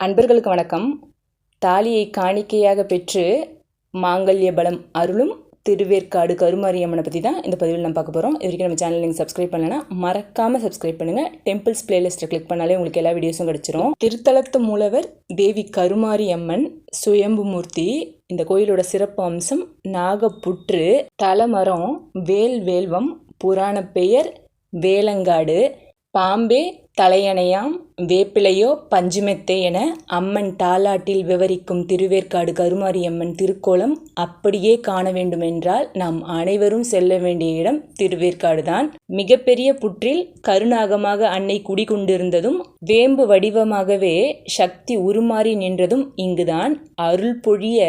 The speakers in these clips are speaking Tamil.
அன்பர்களுக்கு வணக்கம். தாலியை காணிக்கையாக பெற்று மாங்கல்ய பலம் அருளும் திருவேற்காடு கருமாரியம்மனை பற்றி தான் இந்த பதிவில் நம்ம பார்க்க போகிறோம் இது வரைக்கும் நம்ம சேனல் நீங்கள் சப்ஸ்கிரைப் பண்ணலைன்னா மறக்காமல் சப்ஸ்கிரைப் பண்ணுங்கள் டெம்பிள்ஸ் பிளேலிஸ்ட்டை கிளிக் பண்ணாலே உங்களுக்கு எல்லா வீடியோஸும் கிடச்சிரும். திருத்தலத்து மூலவர் தேவி கருமாரி அம்மன் சுயம்புமூர்த்தி இந்த கோயிலோட சிறப்பு அம்சம் நாகப்புற்று தலமரம் வேல் வேல்வம் புராண பெயர் வேலங்காடு பாம்பே தலையணையாம் வேப்பிலையோ பஞ்சுமெத்தை என அம்மன் தாலாட்டில் விவரிக்கும் திருவேற்காடு கருமாரியம்மன் திருக்கோலம் அப்படியே காண வேண்டுமென்றால் நாம் அனைவரும் செல்ல வேண்டிய இடம் திருவேற்காடு தான் மிகப்பெரிய புற்றில் கருநாகமாக அன்னை குடிகொண்டிருந்ததும் வேம்பு வடிவமாகவே சக்தி உருமாறி நின்றதும் இங்குதான். அருள் பொழிய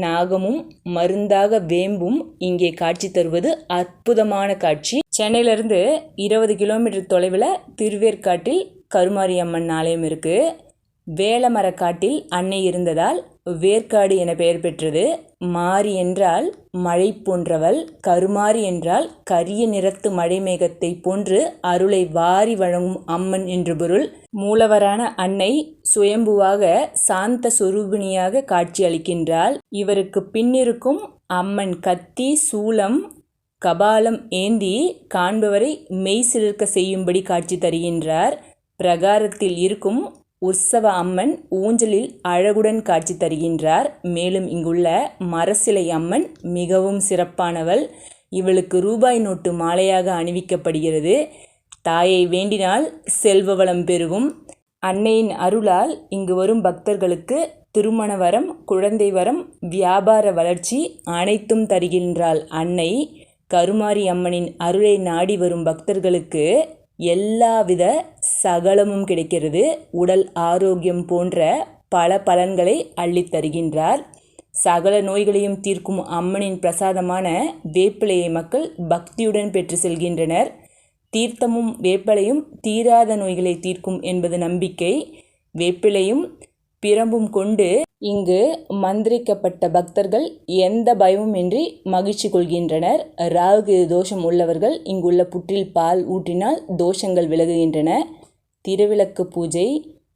நாகமும் மருந்தாக வேம்பும் இங்கே காட்சி தருவது அற்புதமான காட்சி. சென்னையிலேருந்து இருபது கிலோமீட்டர் தொலைவில் திருவேற்காட்டில் கருமாரியம்மன் ஆலயம் இருக்குது வேலமரக்காட்டில் அன்னை இருந்ததால் வேர்க்காடு என பெயர் பெற்றது. மாறி என்றால் மழை போன்றவள் கருமாறி என்றால் கரிய நிறத்து மழை மேகத்தை போன்று அருளை வாரி வழங்கும் அம்மன் என்று பொருள். மூலவரான அன்னை சுயம்புவாக சாந்த சொரூபிணியாக காட்சி அளிக்கின்றாள். இவருக்கு பின்னிருக்கும் அம்மன் கத்தி சூலம் கபாலம் ஏந்தி காண்பவரை மெய் சிலிர்க்க செய்யும்படி காட்சி தருகின்றார். பிரகாரத்தில் இருக்கும் உற்சவ அம்மன் ஊஞ்சலில் அழகுடன் காட்சி தருகின்றார். மேலும் இங்குள்ள மரசிலை அம்மன் மிகவும் சிறப்பானவள். இவளுக்கு ரூபாய் நோட்டு மாலையாக அணிவிக்கப்படுகிறது. தாயை வேண்டினால் செல்வ வளம் பெருகும் அன்னையின் அருளால் இங்கு வரும் பக்தர்களுக்கு திருமண வரம் குழந்தை வரம் வியாபார வளர்ச்சி அனைத்தும் தருகின்றாள் அன்னை. கருமாரி அம்மனின் அருளை நாடி வரும் பக்தர்களுக்கு எல்லாவித சகலமும் கிடைக்கிறது. உடல் ஆரோக்கியம் போன்ற பல பலன்களை அள்ளித் தருகின்றார். சகல நோய்களையும் தீர்க்கும் அம்மனின் பிரசாதமான வேப்பிலையை மக்கள் பக்தியுடன் பெற்று செல்கின்றனர். தீர்த்தமும் வேப்பிலையும் தீராத நோய்களை தீர்க்கும் என்பது நம்பிக்கை. வேப்பிலையும் பிரம்பும் கொண்டு இங்கு மந்திரிக்கப்பட்ட பக்தர்கள் எந்த பயமும் இன்றி மகிழ்ச்சி கொள்கின்றனர். ராகு தோஷம் உள்ளவர்கள் இங்குள்ள புற்றில் பால் ஊற்றினால் தோஷங்கள் விலகுகின்றன. திருவிளக்கு பூஜை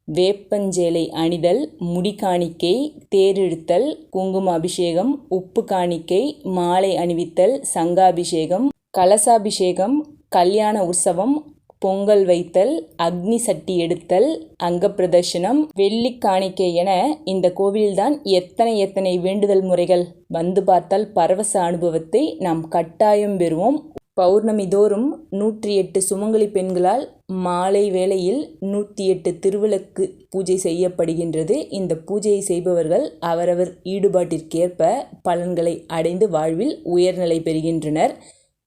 வேப்பஞ்சேலை அணிதல் முடி காணிக்கை தேரிழுத்தல் குங்கும அபிஷேகம் உப்பு காணிக்கை மாலை அணிவித்தல் சங்காபிஷேகம் கலசாபிஷேகம் கல்யாண உற்சவம் பொங்கல் வைத்தல் அக்னி சட்டி எடுத்தல் அங்க பிரதர்ஷனம் வெள்ளி காணிக்கை என இந்த கோவில்தான் எத்தனை எத்தனை வேண்டுதல் முறைகள். வந்து பார்த்தால் பரவச அனுபவத்தை நாம் கட்டாயம் பெறுவோம். பௌர்ணமி தோறும் நூற்றி எட்டு சுமங்கலி பெண்களால் மாலை வேளையில் நூற்றி எட்டு திருவிளக்கு பூஜை செய்யப்படுகின்றது. இந்த பூஜையை செய்பவர்கள் அவரவர் ஈடுபாட்டிற்கேற்ப பலன்களை அடைந்து வாழ்வில் உயர்நிலை பெறுகின்றனர்.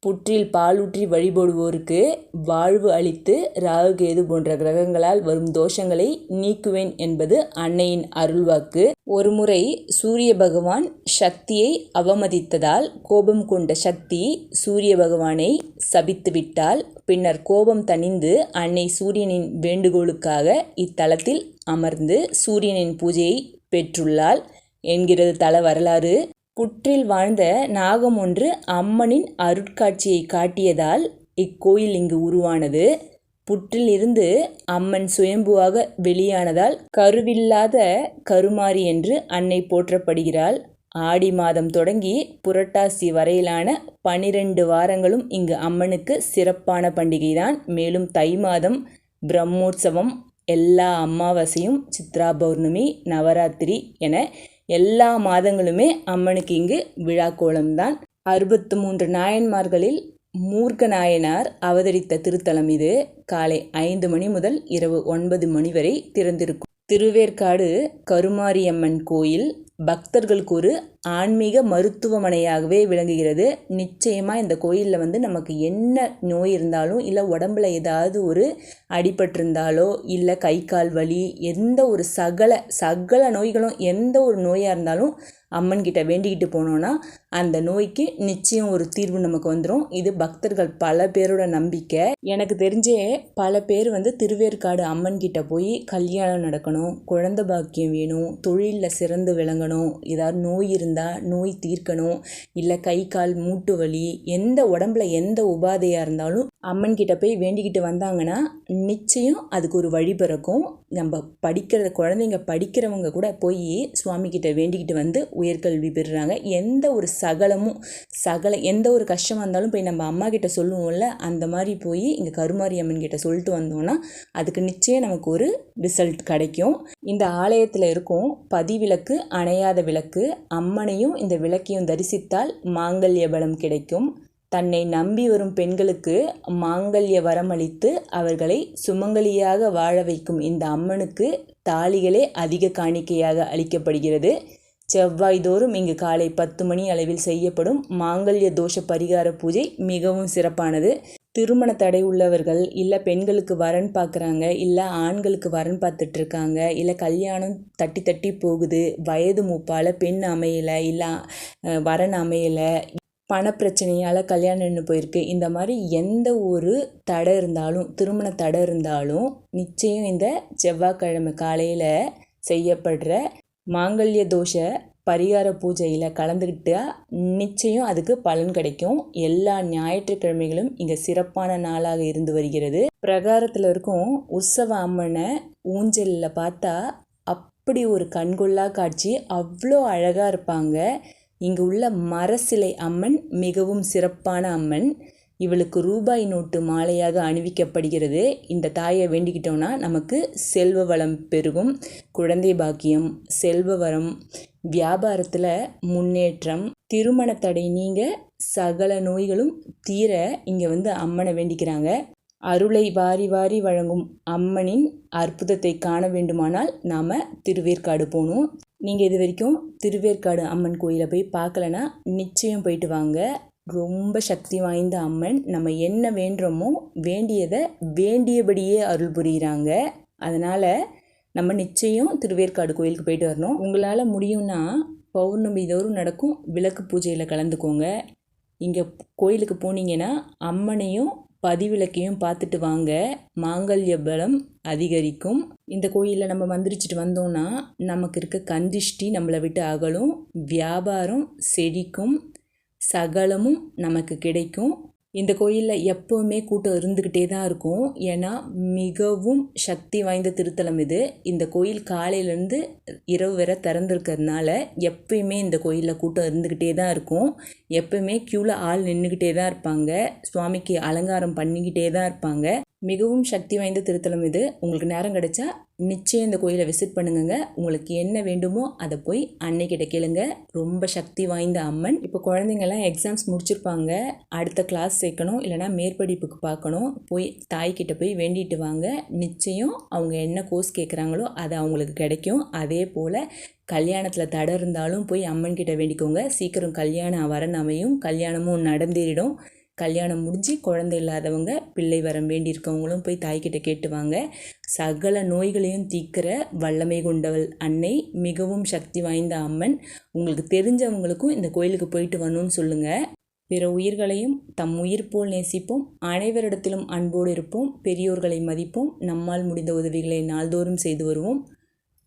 புற்றில் பாலூற்றி வழிபடுவோருக்கு வாழ்வு அளித்து ராகுகேது போன்ற கிரகங்களால் வரும் தோஷங்களை நீக்குவேன் என்பது அன்னையின் அருள்வாக்கு ஒருமுறை சூரிய பகவான் சக்தியை அவமதித்ததால் கோபம் கொண்ட சக்தி சூரிய பகவானை சபித்துவிட்டால் பின்னர் கோபம் தணிந்து அன்னை சூரியனின் வேண்டுகோளுக்காக இத்தலத்தில் அமர்ந்து சூரியனின் பூஜையை பெற்றுள்ளாள். என்கிறது தல வரலாறு. புற்றில் வாழ்ந்த நாகம் ஒன்று அம்மனின் அருட்காட்சியை காட்டியதால் இக்கோயில் இங்கு உருவானது. புற்றில் இருந்து அம்மன் சுயம்புவாக வெளியானதால் கருவில்லாத கருமாரி என்று அன்னை போற்றப்படுகிறாள். ஆடி மாதம் தொடங்கி புரட்டாசி வரையிலான பனிரெண்டு வாரங்களும் இங்கு அம்மனுக்கு சிறப்பான பண்டிகைதான். மேலும் தை மாதம் பிரம்மோற்சவம் எல்லா அமாவாசையும் சித்ரா பௌர்ணமி நவராத்திரி என எல்லா மாதங்களுமே அம்மனுக்கு இங்கு விழா கோலம்தான் அறுபத்து மூன்று நாயன்மார்களில் மூர்க்க நாயனார் அவதரித்த திருத்தலம் இது. காலை ஐந்து மணி முதல் இரவு ஒன்பது மணி வரை திறந்திருக்கும். திருவேற்காடு கருமாரியம்மன் கோயில் பக்தர்களுக்கு ஒரு ஆன்மீக மருத்துவமனையாகவே விளங்குகிறது. நிச்சயமாக இந்த கோயிலில் வந்து நமக்கு என்ன நோய் இருந்தாலும் இல்லை உடம்புல ஏதாவது ஒரு அடிபட்டிருந்தாலோ இல்லை கை கால் வலி எந்த ஒரு சகல சகல நோய்களும் எந்த ஒரு நோயாக இருந்தாலும் அம்மன் கிட்ட வேண்டிக்கிட்டு போனோன்னா அந்த நோய்க்கு நிச்சயம் ஒரு தீர்வு நமக்கு வந்துடும் இது பக்தர்கள் பல பேரோட நம்பிக்கை. எனக்கு தெரிஞ்சே பல பேர் வந்து திருவேற்காடு அம்மன் கிட்ட போய் கல்யாணம் நடக்கணும் குழந்த பாக்கியம் வேணும் தொழிலில் சிறந்து விளங்கணும் ஏதாவது நோய் இருந்தால் நோய் தீர்க்கணும் இல்லை கை கால் மூட்டு வலி எந்த உடம்புல எந்த உபாதையாக இருந்தாலும் அம்மன் கிட்ட போய் வேண்டிக்கிட்டு வந்தாங்கன்னா நிச்சயம் அதுக்கு ஒரு வழி பிறக்கும். நம்ம படிக்கிற குழந்தைங்க படிக்கிறவங்க கூட போய் சுவாமிக்கிட்ட வேண்டிக்கிட்டு வந்து உயர்கல்வி பெறுறாங்க. எந்த ஒரு சகலமும் சகல எந்த ஒரு கஷ்டமாக இருந்தாலும் போய் நம்ம அம்மா கிட்ட சொல்லுவோம்ல அந்த மாதிரி போய் இங்கே கருமாரி அம்மன் கிட்ட சொல்லிட்டு வந்தோம்னா அதுக்கு நிச்சயம் நமக்கு ஒரு ரிசல்ட் கிடைக்கும். இந்த ஆலயத்தில் இருக்கும் பதிவிளக்கு அணையாத விளக்கு அம்மனையும் இந்த விளக்கையும் தரிசித்தால் மாங்கல்ய பலம் கிடைக்கும். தன்னை நம்பி வரும் பெண்களுக்கு மாங்கல்ய வரமளித்து அவர்களை சுமங்கலியாக வாழ வைக்கும் இந்த அம்மனுக்கு தாலிகளே அதிக காணிக்கையாக அளிக்கப்படுகிறது. செவ்வாய்தோறும் இங்கு காலை பத்து மணி அளவில் செய்யப்படும் மாங்கல்ய தோஷ பரிகார பூஜை மிகவும் சிறப்பானது. திருமண தடை உள்ளவர்கள் இல்லை பெண்களுக்கு வரன் பார்க்குறாங்க இல்லை ஆண்களுக்கு வரன் பார்த்துட்டு இருக்காங்க இல்லை கல்யாணம் தட்டி தட்டி போகுது வயது மூப்பால் பெண் அமையலை இல்லை வரன் அமையலை பணப்பிரச்சனையால் கல்யாணம் நின்று போயிருக்கு. இந்த மாதிரி எந்த ஒரு தடை இருந்தாலும் திருமண தடை இருந்தாலும் நிச்சயம் இந்த செவ்வாய்க்கிழமை காலையில் செய்யப்படுற மாங்கல்ய தோஷ பரிகார பூஜையில் கலந்துக்கிட்டால் நிச்சயம் அதுக்கு பலன் கிடைக்கும். எல்லா ஞாயிற்றுக்கிழமைகளும் இங்கே சிறப்பான நாளாக இருந்து வருகிறது. பிரகாரத்தில் இருக்கும் உற்சவ அம்மனை ஊஞ்சலில் பார்த்தா அப்படி ஒரு கண்கொள்ளா காட்சி. அவ்வளோ அழகாக இருப்பாங்க. இங்கு உள்ள மரசிலை அம்மன் மிகவும் சிறப்பான அம்மன். இவளுக்கு ரூபாய் நோட்டு மாலையாக அணிவிக்கப்படுகிறது. இந்த தாயை வேண்டிக்கிட்டோம்னா நமக்கு செல்வ வளம் பெருகும். குழந்தை பாக்கியம் செல்வ வரம் வியாபாரத்தில் முன்னேற்றம் திருமண தடை நீங்க சகல நோய்களும் தீர இங்கே வந்து அம்மனை வேண்டிக்கிறாங்க. அருளை வாரி வாரி வழங்கும் அம்மனின் அற்புதத்தை காண வேண்டுமானால் நாம் திருவேற்காடு போகணும். நீங்கள் இது வரைக்கும் திருவேற்காடு அம்மன் கோயிலை போய் பார்க்கலனா நிச்சயம் போயிட்டு வாங்க. ரொம்ப சக்தி வாய்ந்த அம்மன். நம்ம என்ன வேண்டுறோமோ வேண்டியதை வேண்டியபடியே அருள் புரிகிறாங்க அதனால் நம்ம நிச்சயம் திருவேற்காடு கோயிலுக்கு போயிட்டு வரணும். உங்களால் முடியும்னா பௌர்ணமி தோறும் நடக்கும் விளக்கு பூஜையில் கலந்துக்கோங்க. இங்கே கோயிலுக்கு போனீங்கன்னா அம்மனையும் பதிவிளக்கையும் பார்த்துட்டு வாங்க. மாங்கல்ய பலம் அதிகரிக்கும். இந்த கோயிலில் நம்ம மந்திரிச்சிட்டு வந்தோம்னா நமக்கு இருக்க கந்திஷ்டி நம்மளை விட்டு அகலும். வியாபாரம் செழிக்கும். சகலமும் நமக்கு கிடைக்கும். இந்த கோயிலில் எப்போவுமே கூட்டம் இருந்துக்கிட்டே தான் இருக்கும். ஏன்னா மிகவும் சக்தி வாய்ந்த திருத்தலம் இது. இந்த கோயில் காலையிலேருந்து இரவு வரை திறந்துருக்கிறதுனால எப்பயுமே இந்த கோயிலில் கூட்டம் இருந்துக்கிட்டே தான் இருக்கும். எப்பயுமே க்யூவில் ஆள் நின்றுக்கிட்டே தான் இருப்பாங்க. சுவாமிக்கு அலங்காரம் பண்ணிக்கிட்டே தான் இருப்பாங்க. மிகவும் சக்தி வாய்ந்த திருத்தலம் இது. உங்களுக்கு நேரம் கிடைச்சா நிச்சயம் இந்த கோயிலை விசிட் பண்ணுங்க உங்களுக்கு என்ன வேண்டுமோ அதை போய் அன்னைக்கிட்ட கேளுங்க. ரொம்ப சக்தி வாய்ந்த அம்மன். இப்போ குழந்தைங்கள்லாம் எக்ஸாம்ஸ் முடிச்சிருப்பாங்க. அடுத்த கிளாஸ் சேர்க்கணும். இல்லைனா மேற்படிப்புக்கு பார்க்கணும். போய் தாய்கிட்ட போய் வேண்டிட்டு வாங்க. நிச்சயம் அவங்க என்ன கோர்ஸ் கேட்குறாங்களோ அது அவங்களுக்கு கிடைக்கும். அதே போல் கல்யாணத்தில் தடை இருந்தாலும் போய் அம்மன் கிட்ட வேண்டிக்கோங்க. சீக்கிரம் கல்யாணம் வரன் அமையும். கல்யாணமும் நடந்தேறிடும். கல்யாணம் முடிஞ்சு குழந்தை இல்லாதவங்க பிள்ளை வரம் வேண்டியிருக்கவங்களும் போய் தாய்கிட்ட கேட்டுவாங்க சகல நோய்களையும் தீக்கிற வல்லமை கொண்டவள் அன்னை மிகவும் சக்தி வாய்ந்த அம்மன். உங்களுக்கு தெரிஞ்சவங்களுக்கும் இந்த கோயிலுக்கு போயிட்டு வரணும்னு சொல்லுங்கள் பிற உயிர்களையும் தம் உயிர் போல் நேசிப்போம். அனைவரிடத்திலும் அன்போடு இருப்போம். பெரியோர்களை மதிப்போம். நம்மால் முடிந்த உதவிகளை நாள்தோறும் செய்து வருவோம்.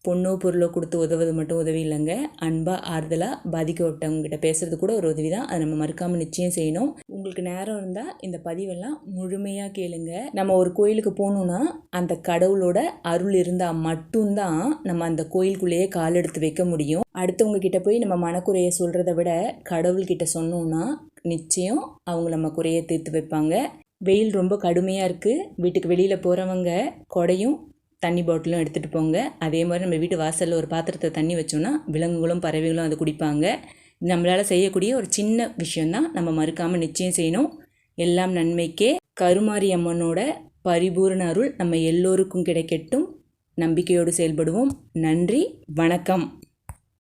பொண்ணோ பொருளோ கொடுத்து உதவுவது மட்டும் உதவி இல்லைங்க. அன்பாக ஆறுதலாக பாதிக்கப்பட்டவங்ககிட்ட பேசுகிறது கூட ஒரு உதவி தான். அதை நம்ம மறுக்காமல் நிச்சயம் செய்யணும். உங்களுக்கு நேரம் இருந்தால் இந்த பதிவெல்லாம் முழுமையாக கேளுங்க. நம்ம ஒரு கோயிலுக்கு போகணுன்னா அந்த கடவுளோட அருள் இருந்தால் மட்டும்தான் நம்ம அந்த கோயிலுக்குள்ளேயே கால் எடுத்து வைக்க முடியும். அடுத்தவங்க கிட்ட போய் நம்ம மனக்குறையை சொல்கிறத விட கடவுள்கிட்ட சொன்னோம்னா நிச்சயம் அவங்க நம்ம குறையை தீர்த்து வைப்பாங்க. வெயில் ரொம்ப கடுமையாக இருக்குது வீட்டுக்கு வெளியில் போகிறவங்க கொடையும் தண்ணி பாட்டிலும் எடுத்துகிட்டு போங்க. அதே மாதிரி நம்ம வீட்டு வாசலில் ஒரு பாத்திரத்தை தண்ணி வச்சோன்னா விலங்குகளும் பறவைகளும் அதை குடிப்பாங்க. நம்மளால் செய்யக்கூடிய ஒரு சின்ன விஷயந்தான் நம்ம மறுக்காமல் நிச்சயம் செய்யணும். எல்லாம் நன்மைக்கே. கருமாரி அம்மனோட பரிபூர்ண அருள் நம்ம எல்லோருக்கும் கிடைக்கட்டும். நம்பிக்கையோடு செயல்படுவோம். நன்றி. வணக்கம்.